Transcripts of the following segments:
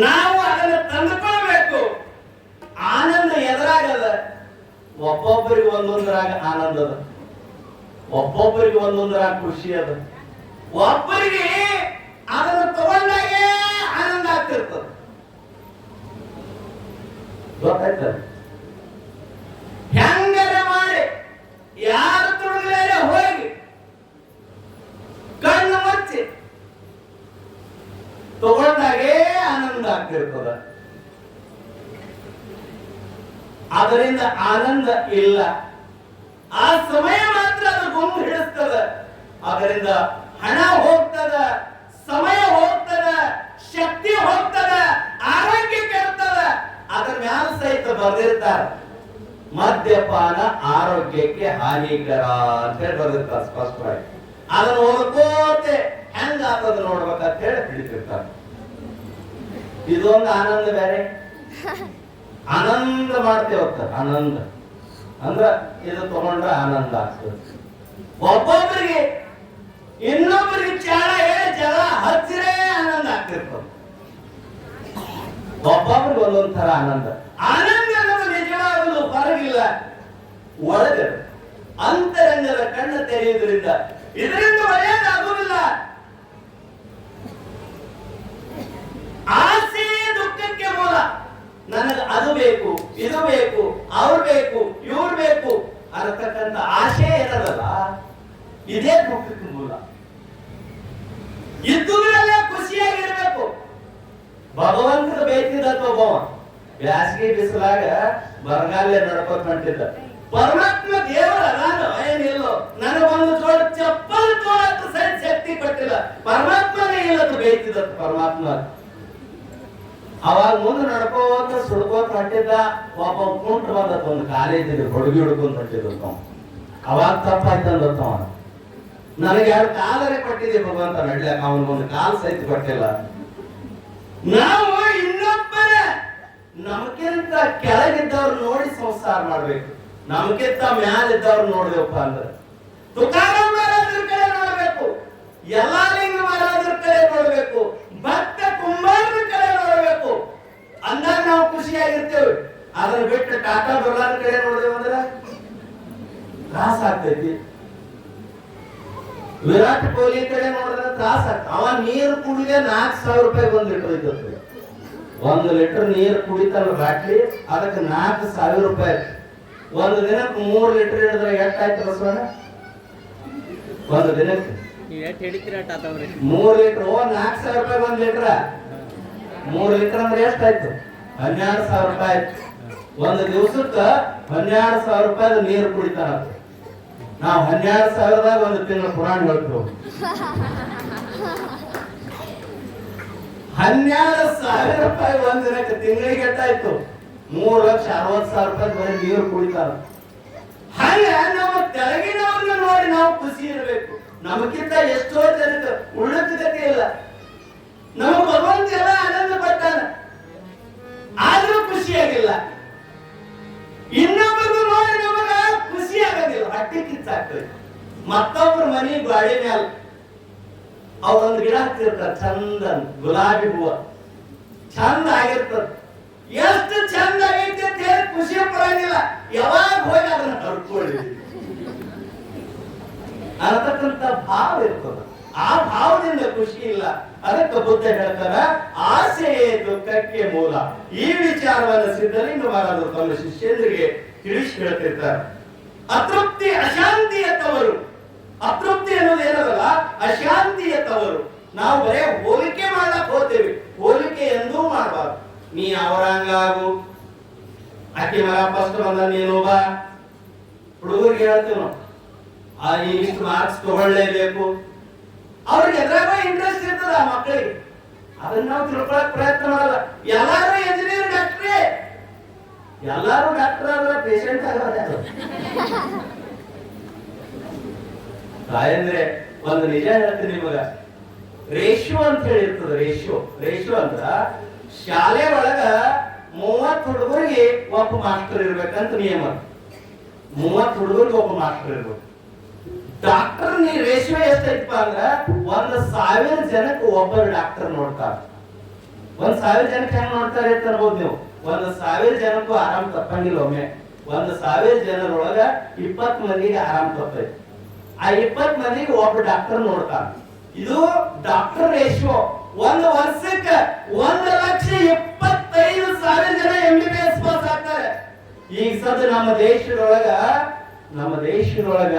ನಾವು ಅದನ್ನು ತಂದುಕೊಳ್ಬೇಕು. ಆನಂದ ಎದುರಾಗದ ಒಬ್ಬೊಬ್ಬರಿಗೆ ಒಂದೊಂದರಾಗ ಆನಂದ ಅದ. ಒಬ್ಬೊಬ್ಬರಿಗೆ ಒಂದೊಂದರಾಗ ಖುಷಿ ಅದ. ಒಬ್ಬರಿಗೆ ಅದನ್ನು ತಗೊಂಡಾಗೆ ಆನಂದ ಆಗ್ತಿರ್ತದ. ಗೊತ್ತಾಯ್ತ ಹೆಂಗರ ಮಾಡಿ ಯಾರು ತುಳಿದರೆ ಹೋಗಿ ಕಣ್ಣು ಮುಚ್ಚಿ ತಗೊಂಡಾಗೆ ಆನಂದ ಆಗ್ತಿರ್ತದ. ಅದರಿಂದ ಆನಂದ ಇಲ್ಲ. ಆ ಸಮಯ ಮಾತ್ರ ಅದು ಗುಂಪು ಹಿಡಿಸ್ತದ. ಅದರಿಂದ ಹಣ ಹೋಗ್ತದ, ಸಮಯ ಹೋಗ್ತದ, ಶಕ್ತಿ ಹೋಗ್ತದ, ಆರೋಗ್ಯ ಕೆಡ್ತದ ಅದರ ಮ್ಯಾಲ ಸಹಿತ ಬರ್ದಿರ್ತಾರ. ಮದ್ಯಪಾನ ಆರೋಗ್ಯಕ್ಕೆ ಹಾನಿಕರ ಅಂತ ಹೇಳಿ ಬರ್ದಿರ್ತಾರೆ ಸ್ಪಷ್ಟವಾಗಿ. ಅದನ್ನು ಓದ್ಕೋತೆ ಹೆಂಗ ಆತದ ನೋಡ್ಬೇಕಂತ ಹೇಳಿ ಹಿಡಿತಿರ್ತಾರೆ ಇದೊಂದು ಆನಂದ ಬೇರೆ. ಆನಂದ ಮಾಡ್ತೇವತ್ತ ಆನಂದ. ಅಂದ್ರ ಇದು ತಗೊಂಡ್ರೆ ಆನಂದ ಆಗ್ತದೆ. ಒಬ್ಬೊಬ್ಬರಿಗೆ ಇನ್ನೊಬ್ಬರಿಗೆ ಚಾಳ ಹೇಳಿ ಜಲ ಹಚ್ಚಿರೇ ಆನಂದ ಆಗ್ತಿರ್ತದೆ. ಒಬ್ಬೊಬ್ರಿಗೆ ಒಂದೊಂದ್ ತರ ಆನಂದ. ಆನಂದ ಅನ್ನೋದು ನಿಜವಾಗಲು ಹೊರಗಿಲ್ಲ ಒಳಗೆ. ಅಂತರಂಗದ ಕಣ್ಣು ತೆರೆಯುವುದರಿಂದ ಇದರಿಂದ ಒಳ್ಳೆಯದಾಗುವುದಿಲ್ಲ ಆಸೆ ಮೂಲ ನನಗೆ ಅದು ಬೇಕು, ಇದು ಬೇಕು, ಅವ್ರು ಬೇಕು, ಇವ್ರು ಬೇಕು ಅನ್ನತಕ್ಕಂಥ ಆಶೆ ಇರಲ್ಲ ಇದೇ ದುಃಖಕ್ಕೆ ಮೂಲ. ಇದ್ದುಗಳಲ್ಲೇ ಖುಷಿಯಾಗಿರ್ಬೇಕು. ಭಗವಂತನ ಬೇಕಿದ್ದ ಒಬ್ಬವ ಬ್ಯಾಸಗಿ ಬಿಸಿಲಾಗ ಬರಗಾಲ ನಡ್ಕೋತ ಪರಮಾತ್ಮ ದೇವರ ನಾನು ಏನಿಲ್ಲ, ನನಗೊಂದು ಜೋಡ ಚಪ್ಪಲ್ ತೋಳಕ್ಕೆ ಸರಿ ಶಕ್ತಿ ಕೊಟ್ಟಿಲ್ಲ. ಪರಮಾತ್ಮನೇ ಇಲ್ಲದ್ದು ಬೇಯ್ತಿದ್ದ ಪರಮಾತ್ಮ. ಅವಾಗ ಮುಂದೆ ನಡ್ಕೋತ ಸುಡ್ಕೋತ ಹಟ್ಟಿದ್ದ ಒಬ್ಬ ಕುಂಟ್ ಬಂದತ್ತ ಒಂದು ಕಾಲೇಜಿಗೆ ಹುಡುಗಿ ಹುಡ್ಕೊಂಡ್ ಹೊಂಟಿದ್ದ ಅವಾಗ ತಪ್ಪಾಯ್ತಂದ ನನಗೆ ಎರಡು ಕಾಲರೆ ಕೊಟ್ಟಿದೆ ಭಗವಂತ ನಡ್ಲಿಕ್ಕೆ ಅವನಿಗೊಂದು ಕಾಲು ಸಹಿತ ಕೊಟ್ಟಿಲ್ಲ. ನಾವು ಇನ್ನೊಬ್ಬರ. ನಮಗಿಂತ ಕೆಳಗಿದ್ದವ್ರು ನೋಡಿ ಸಂಸಾರ ಮಾಡ್ಬೇಕು. ನಮಗಿಂತ ಮ್ಯಾಲಿದ್ದವ್ರು ನೋಡ್ದೇವಪ್ಪ ಅಂದ್ರೆ ಮಹಾರಾಜರ ಕಡೆ ನೋಡ್ಬೇಕು ಯಲ್ಲಾಲಿಂಗ ಮಹಾರಾಜರ ಕಡೆ ನೋಡ್ಬೇಕು ಭಕ್ತ ಕುಂಬಾರರ ಕಡೆ ನೋಡ್ಬೇಕು ಅಂದಾಗ ನಾವು ಖುಷಿಯಾಗಿರ್ತೇವೆ ಅದನ್ನ ಬಿಟ್ಟು ಟಾಟಾ ಬಿರ್ಲಾರ ಕಡೆ ನೋಡಿದೇವು ಅಂದ್ರೆ ತ್ರಾಸ ಆಗ್ತೈತಿ ವಿರಾಟ್ ಕೊಹ್ಲಿ ಕಡೆ ನೋಡಿದ್ರೆ ತ್ರಾಸ ಅವ ನೀರು ಕುಡಿದ ನಾಲ್ಕು ಸಾವಿರ ರೂಪಾಯಿ ಒಂದ್ ಲೀಟರ್ ಇದ್ದದ್ದು ಒಂದು ಲೀಟರ್ ನೀರು ಕುಡಿತಲ್ಲ ಬಾಟ್ಲಿ ಅದಕ್ಕೆ ನಾಲ್ಕು ಸಾವಿರ ರೂಪಾಯಿ. ಒಂದು ದಿನಕ್ಕೆ ಮೂರು ಲೀಟರ್ ಹಿಡಿದ್ರೆ ಎಷ್ಟಾಯ್ತು ಬಸವಣ್ಣ? ಒಂದು ದಿನಕ್ಕೆ. ಮೂರು ಲೀಟರ್ ಓ ನಾಲ್ಕು ಸಾವಿರ ರೂಪಾಯಿ ಒಂದ್ ಲೀಟರ್. ಮೂರ್ ಲೀಟರ್ ಅಂದ್ರೆ ಎಷ್ಟಾಯ್ತು? ಹನ್ನೆರಡು ಸಾವಿರ ರೂಪಾಯಿ ಆಯ್ತು. ಒಂದು ದಿವಸಕ್ಕೆ ಹನ್ನೆರಡು ಸಾವಿರ ರೂಪಾಯಿ ನೀರು ಕುಡಿತಾನಂತೆ ನಾವು ಹನ್ನೆರಡು ಸಾವಿರದ ಒಂದು ತಿಂಗಳು ಪುರಾಣ ಹೇಳ್ತು ಹನ್ನೆರಡು ಸಾವಿರ ರೂಪಾಯಿ ಒಂದ್ ತಿಂಗಳಿಗೆ ಎಟ್ಟಾಯ್ತು ಮೂರು ಲಕ್ಷ ಅರವತ್ತು ಸಾವಿರ ರೂಪಾಯಿ ಬರೀ ನೀರು ಕುಡಿತಾರ. ಹಾಗೆ ನಮ್ಮ ಕೆಳಗಿನವ್ರನ್ನ ನೋಡಿ ನಾವು ಖುಷಿ ಇರಬೇಕು. ನಮಗಿಂತ ಎಷ್ಟೋ ಜನಕ್ಕೆ ಉಳ್ಳಕ್ಕೆ ಇಲ್ಲ. ನಮ್ಮ ಭಗವಂತ ಎಲ್ಲ ಆನಂದ ಪಟ್ಟಾನ ಆದ್ರೂ ಖುಷಿಯಾಗಿಲ್ಲ. ಇನ್ನೊಬ್ಬ ಕಿಚ್ಚಾಗ್ತದೆ ಮತ್ತೊಬ್ರ ಮನಿ ಗಾಡಿ ಮ್ಯಾಲ ಅವ್ರೊಂದು ಗಿಡ ಹಚ್ಚಿರ್ತಾರೆ ಚಂದ ಗುಲಾಬಿ ಹೂವ. ಚಂದ ಆಗಿರ್ತದ. ಎಷ್ಟು ಚಂದ ಆಗೈತಿ ಅಂತ ಹೇಳಿ ಖುಷಿ ಪಡಂಗಿಲ್ಲ ಯಾವಾಗ ಹೋಗಿ ಅದನ್ನ ಹರ್ಕೊಳ್ಳಿ ಅನ್ನತಕ್ಕಂತ ಭಾವ ಇರ್ತದ. ಆ ಭಾವದಿಂದ ಖುಷಿ ಇಲ್ಲ. ಅದಕ್ಕೆ ಬುದ್ಧ ಹೇಳ್ತಾರ ಆಸೆಯೇ ದುಃಖಕ್ಕೆ ಮೂಲ. ಈ ವಿಚಾರವನ್ನು ಸಿದ್ಧಲಿಂಗ ಮಹಾರಾಜರು ತಮ್ಮ ಶಿಷ್ಯಂದ್ರಿಗೆ ತಿಳಿಸಿ ಹೇಳ್ತಿರ್ತಾರೆ. ಅತೃಪ್ತಿ ಅಶಾಂತಿಯ ತವರು ಅತೃಪ್ತಿ ಅನ್ನೋದು ಏನದಲ್ಲ? ಅಶಾಂತಿಯ ತವರು ನಾವು ಬರೇ ಹೋಲಿಕೆ ಮಾಡಕ್ ಹೋಗ್ತೇವೆ. ಹೋಲಿಕೆ ಎಂದೂ ಮಾಡಬಾರ್ದು. ನೀ ಅವರಂಗಾಗು ಅಕ್ಕಿ ಮಗ ಫಸ್ಟ್ ಬಂದ ನೀನು ಬಾ. ಹುಡುಗರಿಗೆ ಹೇಳ್ತೀವಿ ನಾವು ಆ ಇಷ್ಟು ಮಾರ್ಕ್ಸ್ ತಗೊಳ್ಳೇಬೇಕು. ಅವ್ರಿಗೆ ಎದ್ರಾಗ ಇಂಟ್ರೆಸ್ಟ್ ಇರ್ತದ ಆ ಮಕ್ಕಳಿಗೆ ಅದನ್ನ ನಾವು ತಿಳ್ಕೊಳಕ್ ಪ್ರಯತ್ನ ಮಾಡಲ್ಲ. ಎಲ್ಲಾರು ಡಾಕ್ಟ್ರೇ ಎಲ್ಲಾರು ಡಾಕ್ಟರ್ ಆದ್ರೆ ಪೇಷಂಟ್ ಆಗೋದು? ತಾಯಂದ್ರೆ ಒಂದು ನಿಜ ಹೇಳ್ತೀನಿ ನಿಮಗ. ರೇಷಿಯೋ ಅಂತ ಹೇಳಿ ಇರ್ತದ ರೇಷಿಯೋ. ರೇಷಿಯೋ ಅಂದ್ರ ಶಾಲೆ ಒಳಗ ಮೂವತ್ತು ಹುಡುಗರಿಗೆ ಒಬ್ಬ ಮಾಸ್ಟರ್ ಇರ್ಬೇಕಂತ ನಿಯಮ. ಮೂವತ್ತು ಹುಡುಗರಿಗೆ ಒಬ್ಬ ಮಾಸ್ಟರ್ ಇರ್ಬೇಕು. ಡಾಕ್ಟರ್ ನೀ ರೇಷ್ಮೆ ಎಷ್ಟೈತಪ್ಪ ಅಂದ್ರ ಒಂದ್ ಸಾವಿರ ಜನಕ್ಕೆ ಒಬ್ಬರು ಡಾಕ್ಟರ್ ನೋಡ್ತಾರ. ಒಂದ್ ಸಾವಿರ ಜನಕ್ಕೆ ಹೆಂಗ್ ನೋಡ್ತಾರೆ ಅಂತ ಅನ್ಬೋದು ನೀವು. ಒಂದ್ ಸಾವಿರ ಜನಕ್ಕೂ ಆರಾಮ್ ತಪ್ಪಂಗಿಲ್ಲ ಒಮ್ಮೆ. ಒಂದ್ ಸಾವಿರ ಜನರೊಳಗ ಇಪ್ಪತ್ ಮಂದಿಗೆ ಆರಾಮ್ ತಪ್ಪೈತಿ. ಆ ಇಪ್ಪತ್ ಮಂದಿಗೆ ಒಬ್ಬ ಡಾಕ್ಟರ್ ನೋಡ್ತಾನ. ಇದು ಡಾಕ್ಟರ್ ರೇಷಿಯೋ ಒಂದು ವರ್ಷಕ್ಕ ಒಂದ್ ಲಕ್ಷ ಇಪ್ಪತ್ತೈದು ಸಾವಿರ ಜನ M B B S pass ಆಗ್ತಾರೆ. ಈಗ ಸದ್ ನಮ್ಮ ದೇಶದೊಳಗ ನಮ್ಮ ದೇಶದೊಳಗ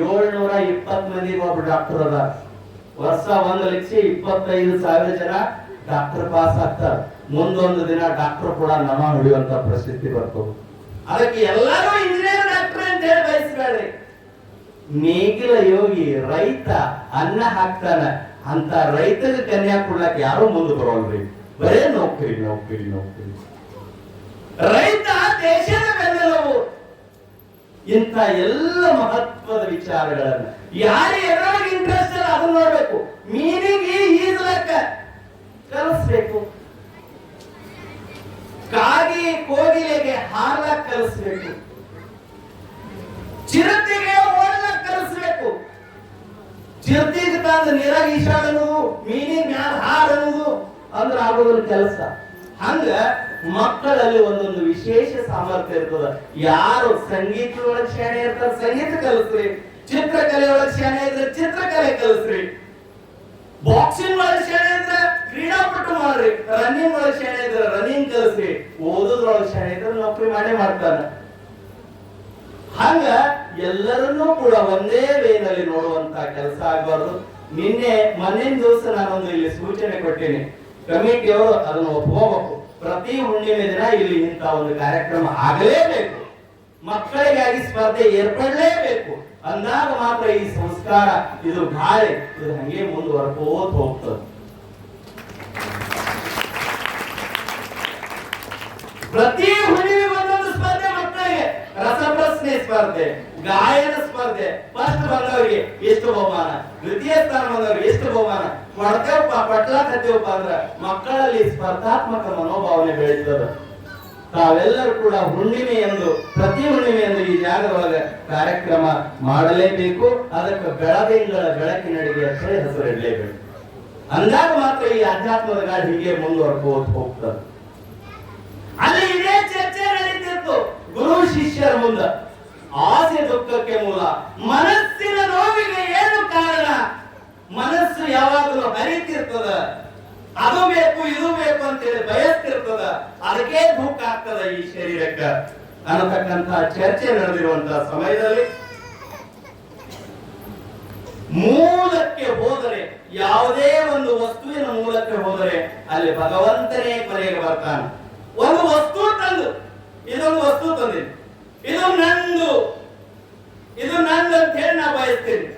ಏಳ್ನೂರ ಇಪ್ಪತ್ ಮಂದಿ ಒಬ್ಬ ಡಾಕ್ಟರ್ ಅದ ವರ್ಷ ಒಂದು ಲಕ್ಷ ಇಪ್ಪತ್ತೈದು ಸಾವಿರ ಜನ ಡಾಕ್ಟರ್ ಪಾಸ್ ಆಗ್ತಾರ. ಮುಂದೊಂದು ದಿನ ಡಾಕ್ಟರ್ ಕೂಡ ನಮ ಹಿಡಿಯುವಂತ ಪರಿಸ್ಥಿತಿ ಬಂತು. ಅದಕ್ಕೆ ಎಲ್ಲರೂ ಇಂಜಿನಿಯರ್ ಡಾಕ್ಟರ್ ಅಂತ ಹೇಳಿ ಬಯಸ್ಬೇಡ್ರಿ. ನೇಗಿಲ ಯೋಗಿ ರೈತ ಅನ್ನ ಹಾಕ್ತಾನೆ. ಅಂತ ರೈತನ ಕನ್ಯಾ ಕೊಡ್ಲಕ್ ಯಾರು ಮುಂದೆ ಬರೋಲ್ರಿ. ಬರೇ ನೌಕರಿ ನೌಕರಿ ನೌಕರಿ. ರೈತ ದೇಶದ ಬೆನ್ನೆಲುಬು. ಇಂಥ ಎಲ್ಲ ಮಹತ್ವದ ವಿಚಾರಗಳನ್ನ ಯಾರು ಎದ್ರೊಳಗೆ ಇಂಟ್ರೆಸ್ಟ್ ಅದನ್ನ ನೋಡ್ಬೇಕು. ಮೀನಿಗೆ ಈಜಲಕ್ಕ ಕಲಿಸ್ಬೇಕು. ಕಾಗಿ ಕೋಗಿಲೆಗೆ ಹಾಲ ಕಲಿಸ್ಬೇಕು. ಚಿರತೆಗೆ ಓಡಲ ಕಲಿಸ್ಬೇಕು. ಚಿರತೆಗೆ ತಂದ ನೀರಾಗ ಈಶಾಡನು ಮೀನಿನ ಮ್ಯಾಲ ಹಾಡನು ಅಂದ್ರ ಆಗೋದ್ರ ಕೆಲಸ. ಹಂಗ ಮಕ್ಕಳಲ್ಲಿ ಒಂದೊಂದು ವಿಶೇಷ ಸಾಮರ್ಥ್ಯ ಇರ್ತದ. ಯಾರು ಸಂಗೀತದೊಳಗೆ ಶಾಣೆ ಇರ್ತಾರ, ಸಂಗೀತ ಕಲಿಸ್ರಿ. ಚಿತ್ರಕಲೆ ಒಳಗೆ ಶಾಣೆ ಇದ್ರೆ ಚಿತ್ರಕಲೆ ಕಲಿಸ್ರಿ. ಬಾಕ್ಸಿಂಗ್ ಒಳಗೆ ಶಾಣೆ ಇದ್ರೆ ಕ್ರೀಡಾಪಟು ಮಾಡ್ರಿ ರನ್ನಿಂಗ್ ಒಳಗೆ ಶಾಣೆ ಇದ್ರೆ ರನ್ನಿಂಗ್ ಕಲಿಸ್ರಿ. ಓದೋದ್ರೊಳಗೆ ಶಾಣೆ ಇದ್ರೆ ನೌಕರಿ ಮಾಡೇ ಮಾಡ್ತಾನೆ. ಹಂಗ ಎಲ್ಲರನ್ನೂ ಕೂಡ ಒಂದೇ ವೇನಲ್ಲಿ ನೋಡುವಂತ ಕೆಲಸ ಆಗಬಾರ್ದು. ನಿನ್ನೆ ಮೊನ್ನೆ ದಿವಸ ನಾನೊಂದು ಇಲ್ಲಿ ಸೂಚನೆ ಕೊಟ್ಟೇನೆ. ಕಮಿಟಿಯವರು ಅದನ್ನು ಒಪ್ಕೋಬೇಕು. ಪ್ರತಿ ಹುಣ್ಣಿಮೆ ದಿನ ಇಲ್ಲಿ ಇಂಥ ಒಂದು ಕಾರ್ಯಕ್ರಮ ಆಗಲೇಬೇಕು. ಮಕ್ಕಳಿಗಾಗಿ ಸ್ಪರ್ಧೆ ಏರ್ಪಡಲೇಬೇಕು. ಅಂದಾಗ ಮಾತ್ರ ಈ ಸಂಸ್ಕಾರ, ಇದು ಗಾಳಿ, ಇದು ಹಂಗೆ ಮುಂದುವರ್ಕೋತ ಹೋಗ್ತದೆ. ಪ್ರತಿ ಹುಣ್ಣಿಮೆ ಬಂದ ಸ್ಪರ್ಧೆ ಮಕ್ಕಳಿಗೆ ರಸಪ್ರಶ್ನೆ ಸ್ಪರ್ಧೆ, ಗಾಯನ ಸ್ಪರ್ಧೆ ಫಸ್ಟ್ ಬಂದವರಿಗೆ ಎಷ್ಟು ಬಹುಮಾನ? ದ್ವಿತೀಯ ಸ್ಥಾನ ಬಂದವರಿಗೆ ಎಷ್ಟು ಬಹುಮಾನ? ಕೊಡ್ತೇವಪ್ಪ ಪಟ್ಲಾಕತ್ತೇವಪ್ಪ ಅಂದ್ರ ಮಕ್ಕಳಲ್ಲಿ ಸ್ಪರ್ಧಾತ್ಮಕ ಮನೋಭಾವನೆ ಬೆಳೀತದ ತಾವೆಲ್ಲರೂ ಕೂಡ ಹುಣ್ಣಿಮೆ ಎಂದು, ಪ್ರತಿ ಹುಣ್ಣಿಮೆ ಎಂದು ಈ ಜಾಗದೊಳಗೆ ಕಾರ್ಯಕ್ರಮ ಮಾಡಲೇಬೇಕು. ಅದಕ್ಕೆ ಬೆಳದಿಂಗಳ ಬೆಳಕಿನಡಿಗೆ ಅಷ್ಟೇ ಹೇಳಿ ಹೆಸರು ಇಡಲೇಬೇಕು ಅಂದಾಗ ಮಾತ್ರ ಈ ಅಧ್ಯಾತ್ಮದ ಗಾಳಿ ಹೀಗೆ ಮುಂದುವರ್ಕೋದು ಹೋಗ್ತದೆ. ಅಲ್ಲಿ ಇದೇ ಚರ್ಚೆ ನಡೀತಿತ್ತು ಗುರು ಶಿಷ್ಯರ ಮುಂದ. ಆಸೆ ದುಃಖಕ್ಕೆ ಮೂಲ. ಮನಸ್ಸಿನ ನೋವಿಗೆ ಏನು ಕಾರಣ? ಮನಸ್ಸು ಯಾವಾಗಲೂ ಹರಿತಿರ್ತದ. ಅದು ಬೇಕು, ಇದು ಬೇಕು ಅಂತೇಳಿ ಬಯಸ್ತಿರ್ತದ. ಅದಕ್ಕೆ ದುಃಖ ಆಗ್ತದ ಈ ಶರೀರಕ್ಕೆ. ಅನ್ನತಕ್ಕಂತ ಚರ್ಚೆ ನಡೆದಿರುವಂತಹ ಸಮಯದಲ್ಲಿ ಮೂಲಕ್ಕೆ ಹೋದರೆ, ಯಾವುದೇ ಒಂದು ವಸ್ತುವಿನ ಮೂಲಕ್ಕೆ ಹೋದರೆ ಅಲ್ಲಿ ಭಗವಂತನೇ ಕೊನೆಗೆ ಬರ್ತಾನೆ. ಒಂದು ವಸ್ತು ತಂದು ಇದೊಂದು ವಸ್ತು ತಂದೆ ಇದು ನಂದು. ಇದು ನಂದು ಅಂತ ಹೇಳಿ ನಾ ಬಯಸ್ತೀನಿ.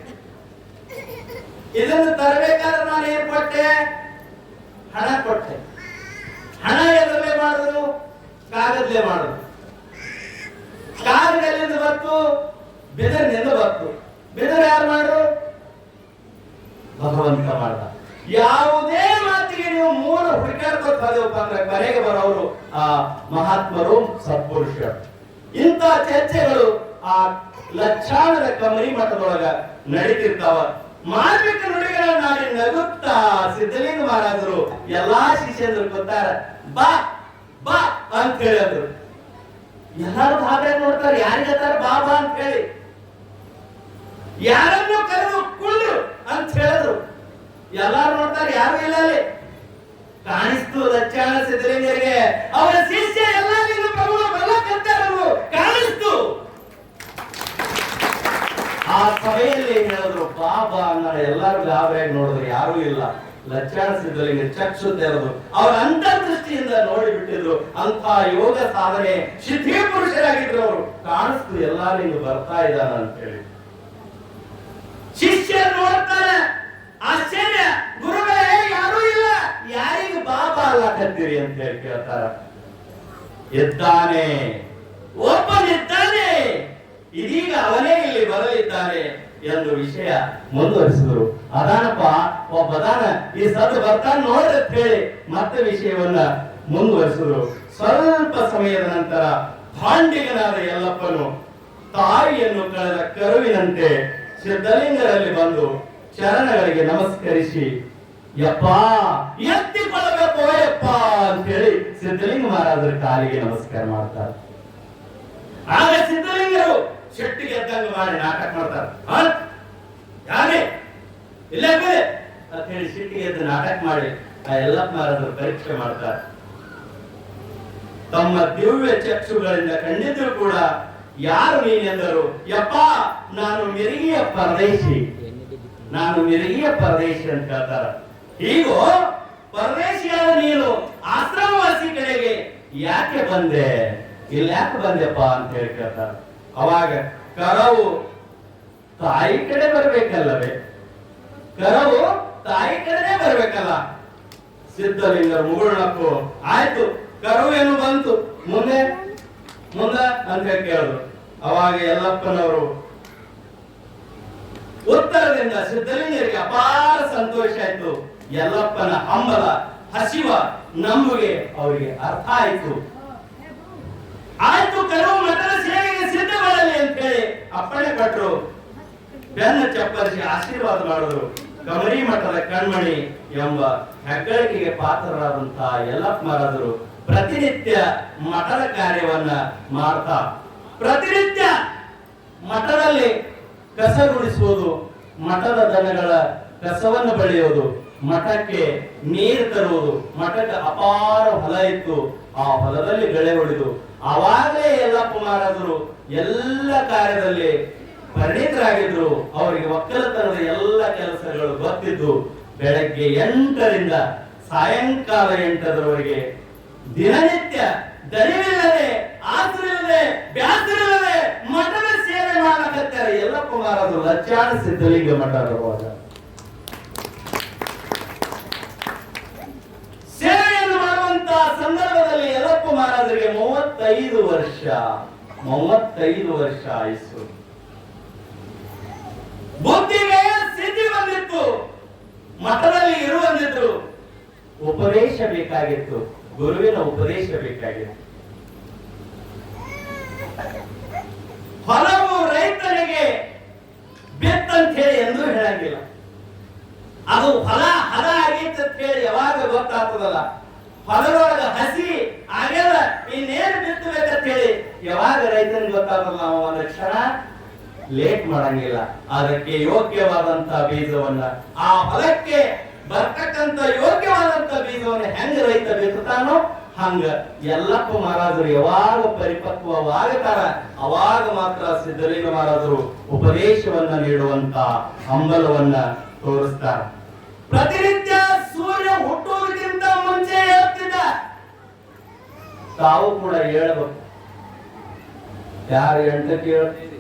ಇದನ್ನು ತರಬೇಕಾದ್ರೆ ನಾನು ಏನ್ ಕೊಟ್ಟೆ? ಹಣ ಕೊಟ್ಟೆ. ಹಣ ಎದರಲ್ಲೇ ಮಾಡಿದ್ರು? ಕಾಗದಲ್ಲೇ ಮಾಡಿದ್ರು. ಕಾಗದಲ್ಲಿಂದ ಬತ್ತು ಬಿದರ್ನಿಂದ ಬಂತು. ಬೆದರ್ ಯಾರು ಮಾಡ್ರು ಭಗವಂತ ಮಾಡ್ದ. ಯಾವುದೇ ಮೂಲ ಹುಡುಕಾಡ್ಕೊತ ಅಂದ್ರೆ ಕರೆಗೆ ಬರೋರು, ಆ, ಮಹಾತ್ಮರು, ಸತ್ಪುರುಷರು. ಇಂಥ ಚರ್ಚೆಗಳು ಆ ಲಕ್ಷಾಂತರ ಕಮರಿ ಮಠದೊಳಗ ನಡೀತಿರ್ತಾವ. ಮಾರ್ಮಿಕ ನುಡಿಗಳ ನಾಡಿ ನಗುತ್ತಾ ಸಿದ್ಧಲಿಂಗ ಮಹಾರಾಜರು ಎಲ್ಲಾ ಶಿಷ್ಯಂದ್ರು ಗೊತ್ತಾರ, ಬಾ ಬಾ ಅಂತ ಹೇಳಿದ್ರು ಎಲ್ಲಾರು ಭಾಗ ನೋಡ್ತಾರೆ, ಯಾರಿಗೆ ಬಾ ಬಾ ಅಂತ ಹೇಳಿ. ಯಾರನ್ನು ಕರೆದು ಕುಳ್ಳು ಅಂತ ಹೇಳಿದ್ರು. ಎಲ್ಲಾರು ನೋಡ್ತಾರೆ, ಯಾರು ಇಲ್ಲ ಅಲ್ಲಿ? ಕಾಣಿಸ್ತು ಲಕ್ಷಣ ಸಿದ್ದಲಿಂಗರಿಗೆ ಅವರ ಶಿಷ್ಯ ಎಲ್ಲ ನಿನ್ನ ಪ್ರಭು ಬಲ್ಲಕಂತಾರರು ಕಾಣಿಸ್ತು. ಆ ಸಭೆಯಲ್ಲಿ ಹೇಳಿದ್ರು? ಬಾಬಾ ಅನ್ನೋ ಎಲ್ಲಾರು ಗಾಬರಿಯಾಗಿ ನೋಡಿದ್ರು, ಯಾರು ಇಲ್ಲ. ಲಕ್ಷಣ ಸಿದ್ಧಲಿಂಗ ಚಕ್ಷು ತೆರೆದು ಅವರ ಅಂತರ್ದೃಷ್ಟಿಯಿಂದ ನೋಡಿ ಬಿಟ್ಟಿದ್ರು. ಅಂತ ಯೋಗ ಸಾಧನೆ ಸಿದ್ಧಿ ಪುರುಷರಾಗಿದ್ರು ಅವರು. ಕಾಣಿಸ್ತು, ಎಲ್ಲಾರು ನೀನು ಬರ್ತಾ ಇದ್ದಾನ ಅಂತ ಹೇಳಿ. ಶಿಷ್ಯ ನೋಡ್ತಾನೆ ಆಶ್ಚರ್ಯ. ಗುರುಗಳೇ ಯಾರೂ ಇಲ್ಲ ಯಾರಿಗೆ ಬಾಬಾ ಅಲ್ಲಕತ್ತೀರಿ ಅಂತ ಹೇಳಿ ಕೇಳ್ತಾರ. ಎದ್ದಾನೆ. ಒಬ್ಬನಿದ್ದಾನೆ. ಇದೀಗ ಅವನೇ ಇಲ್ಲಿ ಬರಲಿದ್ದಾನೆ ಎಂದು ವಿಷಯ ಮುಂದುವರಿಸಿದರು. ಅದಾನಪ್ಪ, ಒಬ್ಬ ಅದಾನ. ಈ ಸದ್ ಬರ್ತಾನೆ ನೋಡ್ರಿ ಮತ್ತೆ ವಿಷಯವನ್ನ ಮುಂದುವರಿಸಿದ್ರು. ಸ್ವಲ್ಪ ಸಮಯದ ನಂತರ ಭಾಂಡಿಗನಾದ ಎಲ್ಲಪ್ಪನು ತಾಯಿಯನ್ನು ಕಳೆದ ಕರುವಿನಂತೆ ಸಿದ್ಧಲಿಂಗರಲ್ಲಿ ಬಂದು ಚರಣಗಳಿಗೆ ನಮಸ್ಕರಿಸಿ, ಯಪ್ಪ ಎತ್ತಿಕೊಳ್ಳಬೇಕು ಬಾಳೆಪ್ಪ ಅಂತ ಹೇಳಿ ಸಿದ್ಧಲಿಂಗ ಮಹಾರಾಜರ ಕಾಲಿಗೆ ನಮಸ್ಕಾರ ಮಾಡ್ತಾರೆ. ಆಗ ಸಿದ್ಧಲಿಂಗರು ಶೆಟ್ಟಿಗೆ ಎದ್ದಂಗ ಮಾಡಿ ನಾಟಕ ಮಾಡ್ತಾರೆ. ಇಲ್ಲ ಅಂತ ಹೇಳಿ ಶೆಟ್ಟಿಗೆ ಎದ್ದು ನಾಟಕ ಮಾಡಿ ಆ ಎಲ್ಲಪ್ಪ ಮಹಾರಾಜರು ಪರೀಕ್ಷೆ ಮಾಡ್ತಾರೆ. ತಮ್ಮ ದಿವ್ಯ ಚಕ್ಷುಗಳಿಂದ ಕಂಡಿದ್ರು ಕೂಡ ಯಾರು ನೀನೆಂದರು? ಯಪ್ಪ, ನಾನು ಮಿರಿಗಿಯ ಪರದೇಶಿ. ನಾನು ಮಿರಿಗಿಯ ಪರದೇಶಿ ಅಂತ ಹೇಳ್ತಾರ. ಹೀಗೋ ಪರದೇಶಿಯಾದ ನೀನು ಆಶ್ರಮವಾಸಿ ಕಡೆಗೆ ಯಾಕೆ ಬಂದೆ? ಇಲ್ಲಿ ಯಾಕೆ ಬಂದೆಪ್ಪ ಅಂತ ಹೇಳಿ ಕೇಳ್ತಾರ. ಅವಾಗ ಕರವು ತಾಯಿ ಕಡೆ ಬರ್ಬೇಕಲ್ಲವೇ? ಕರವು ತಾಯಿ ಕಡೆನೇ ಬರ್ಬೇಕಲ್ಲ? ಸಿದ್ಧಲಿಂಗ ಮುಗುಳ್ನಕ್ಕು ಆಯ್ತು ಕರು ಏನು ಬಂತು? ಮುಂದೆ? ಮುಂದ ಅಂತ ಕೇಳಿದ್ರು. ಅವಾಗ ಎಲ್ಲಪ್ಪನವರು ಉತ್ತರದಿಂದ ಸಿದ್ಧಲಿಂಗರಿಗೆ ಅಪಾರ ಸಂತೋಷ ಆಯ್ತು. ಯಲ್ಲಪ್ಪನ ಹಂಬಲ ಹಸಿವ ನಂಬುಗೆ ಅವರಿಗೆ ಅರ್ಥ ಆಯ್ತು. ಆಯ್ತು ಕೆಲವು ಮಠದ ಸೇವೆಗೆ ಸಿದ್ಧವಾಗಲಿ ಅಂತ ಹೇಳಿ ಅಪ್ಪಣೆ ಕೊಟ್ಟರು ಬೆನ್ನ ಚಪ್ಪರಿಸಿ ಆಶೀರ್ವಾದ ಮಾಡಿದ್ರು. ಕಮರಿ ಮಠದ ಕಣ್ಮಣಿ ಎಂಬ ಹೆಗ್ಗಳಿಕೆಗೆ ಪಾತ್ರರಾದಂತಹ ಎಲ್ಲಪ್ಪ ಮಹಾರಾಜರು ಪ್ರತಿನಿತ್ಯ ಮಠದ ಕಾರ್ಯವನ್ನ ಮಾಡ್ತಾ, ಪ್ರತಿನಿತ್ಯ ಮಠದಲ್ಲಿ ಕಸ ಗುಡಿಸುವುದು, ಮಠದ ದನಗಳ ಕಸವನ್ನು ಬೆಳೆಯುವುದು ಮಠಕ್ಕೆ ನೀರು ತರುವುದು, ಮಠಕ್ಕೆ ಅಪಾರ ಹೊಲ ಇತ್ತು. ಆ ಹೊಲದಲ್ಲಿ ಬೆಳೆ ಹೊಡೆದು ಆವಾಗಲೇ ಯಲ್ಲಪ್ಪ ಮಹಾರಾಜರು ಎಲ್ಲ ಕಾರ್ಯದಲ್ಲಿ ಪರಿಣಿತರಾಗಿದ್ರು. ಅವರಿಗೆ ಒಕ್ಕಲತನದ ಎಲ್ಲ ಕೆಲಸಗಳು ಗೊತ್ತಿದ್ದು. ಬೆಳಗ್ಗೆ ಎಂಟರಿಂದ ಸಾಯಂಕಾಲ ಎಂಟರವರೆಗೆ ದಿನನಿತ್ಯ ದರಿವಿಲ್ಲದೆ ಆಸರಿಲ್ಲದೆ ಬ್ಯಾಸರಿಲ್ಲದೆ ಮಠದ ಸೇವೆ ಮಾಡಕತ್ತಾರೆ ಯಲ್ಲಪ್ಪ ಮಹಾರಾಜರು ಲಚ್ಚಾಣ ಸಿದ್ಧಲಿಂಗ ಮಠದವಾಗ ಮೂವತ್ತೈದು ವರ್ಷ ಮೂವತ್ತೈದು ವರ್ಷ ಆಯಿಸು. ಬುದ್ಧಿಗೆ ಸಿದ್ಧಿ ಬಂದಿತ್ತು, ಮಠದಲ್ಲಿ ಇರುವಂದಿದ್ರು ಉಪದೇಶ ಬೇಕಾಗಿತ್ತು, ಗುರುವಿನ ಉಪದೇಶ ಬೇಕಾಗಿತ್ತು. ಹೊಲವು ರೈತನಿಗೆ ಬೆತ್ತಂತ ಹೇಳಿ ಎಂದೂ ಹೇಳಂಗಿಲ್ಲ. ಅದು ಹೊಲ, ಹದ ಆಗಿತ್ತು ಅಂತ ಹೇಳಿ ಯಾವಾಗ ಗೊತ್ತಾಗ್ತದಲ್ಲ. ಹೊಲದೊಳಗ ಹಸಿ ಆಗ್ಯದ, ಇನ್ನೇನು ಬಿತ್ತಬೇಕಂತ ಹೇಳಿ ಯಾವಾಗ ರೈತನಿಗೆ ಗೊತ್ತಾಗಲ್ಲ ನಾವು ಒಂದು ಕ್ಷಣ ಲೇಟ್ ಮಾಡಂಗಿಲ್ಲ. ಅದಕ್ಕೆ ಯೋಗ್ಯವಾದಂತ ಬೀಜವನ್ನ ಆ ಹೊಲಕ್ಕೆ ಬರ್ತಕ್ಕಂತ ಯೋಗ್ಯವಾದಂತ ಬೀಜವನ್ನ ಹೆಂಗ ರೈತ ಬಿತ್ತಾನೋ ಹಂಗ ಎಲ್ಲಪ್ಪ ಮಹಾರಾಜರು ಯಾವಾಗ ಪರಿಪಕ್ವವಾಗುತ್ತಾರ ಅವಾಗ ಮಾತ್ರ ಸಿದ್ಧಲಿಂಗ ಮಹಾರಾಜರು ಉಪದೇಶವನ್ನ ನೀಡುವಂತ ಹಂಬಲವನ್ನ ತೋರಿಸ್ತಾರ. ಪ್ರತಿನಿತ್ಯ ಸೂರ್ಯ ಹುಟ್ಟುವುದಕ್ಕಿಂತ ತಾವು ಕೂಡ ಹೇಳ್ಬೇಕು. ಯಾರು ಹೆಂಡತಿ ಹೇಳ್ತಿದ್ರಿ